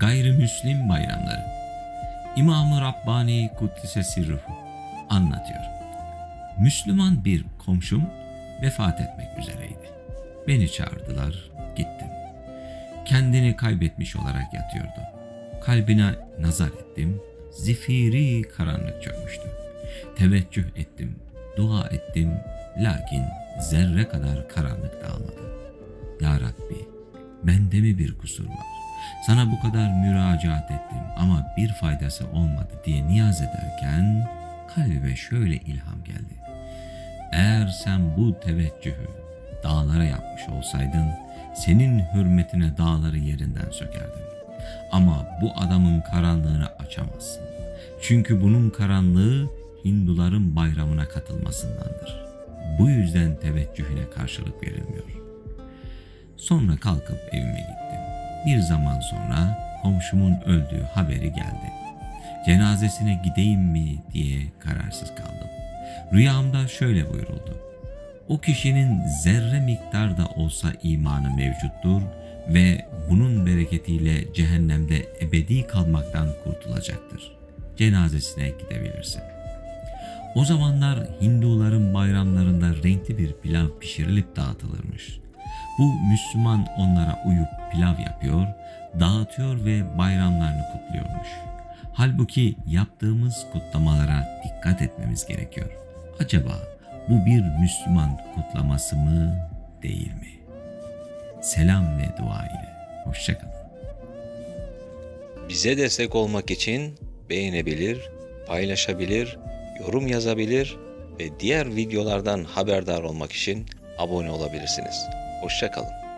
Gayrimüslim Bayramları İmam-ı Rabbani Kuddise Sirruhu anlatıyor. Müslüman bir komşum vefat etmek üzereydi. Beni çağırdılar, gittim. Kendini kaybetmiş olarak yatıyordu. Kalbine nazar ettim, zifiri karanlık çökmüştü. Teveccüh ettim, dua ettim, lakin zerre kadar karanlık dağılmadı. Ya Rabbi, bende mi bir kusur var? Sana bu kadar müracaat ettim ama bir faydası olmadı diye niyaz ederken kalbime şöyle ilham geldi. Eğer sen bu teveccühü dağlara yapmış olsaydın senin hürmetine dağları yerinden sökerdim. Ama bu adamın karanlığını açamazsın. Çünkü bunun karanlığı Hinduların bayramına katılmasındandır. Bu yüzden teveccühüne karşılık verilmiyor. Sonra kalkıp evime gittim. Bir zaman sonra komşumun öldüğü haberi geldi. Cenazesine gideyim mi diye kararsız kaldım. Rüyamda şöyle buyuruldu. O kişinin zerre miktarda olsa imanı mevcuttur ve bunun bereketiyle cehennemde ebedi kalmaktan kurtulacaktır. Cenazesine gidebilirsin. O zamanlar Hinduların bayramlarında renkli bir pilav pişirilip dağıtılırmış. Bu Müslüman onlara uyup pilav yapıyor, dağıtıyor ve bayramlarını kutluyormuş. Halbuki yaptığımız kutlamalara dikkat etmemiz gerekiyor. Acaba bu bir Müslüman kutlaması mı değil mi? Selam ve dua ile. Hoşçakalın. Bize destek olmak için beğenebilir, paylaşabilir, yorum yazabilir ve diğer videolardan haberdar olmak için abone olabilirsiniz. Hoşçakalın.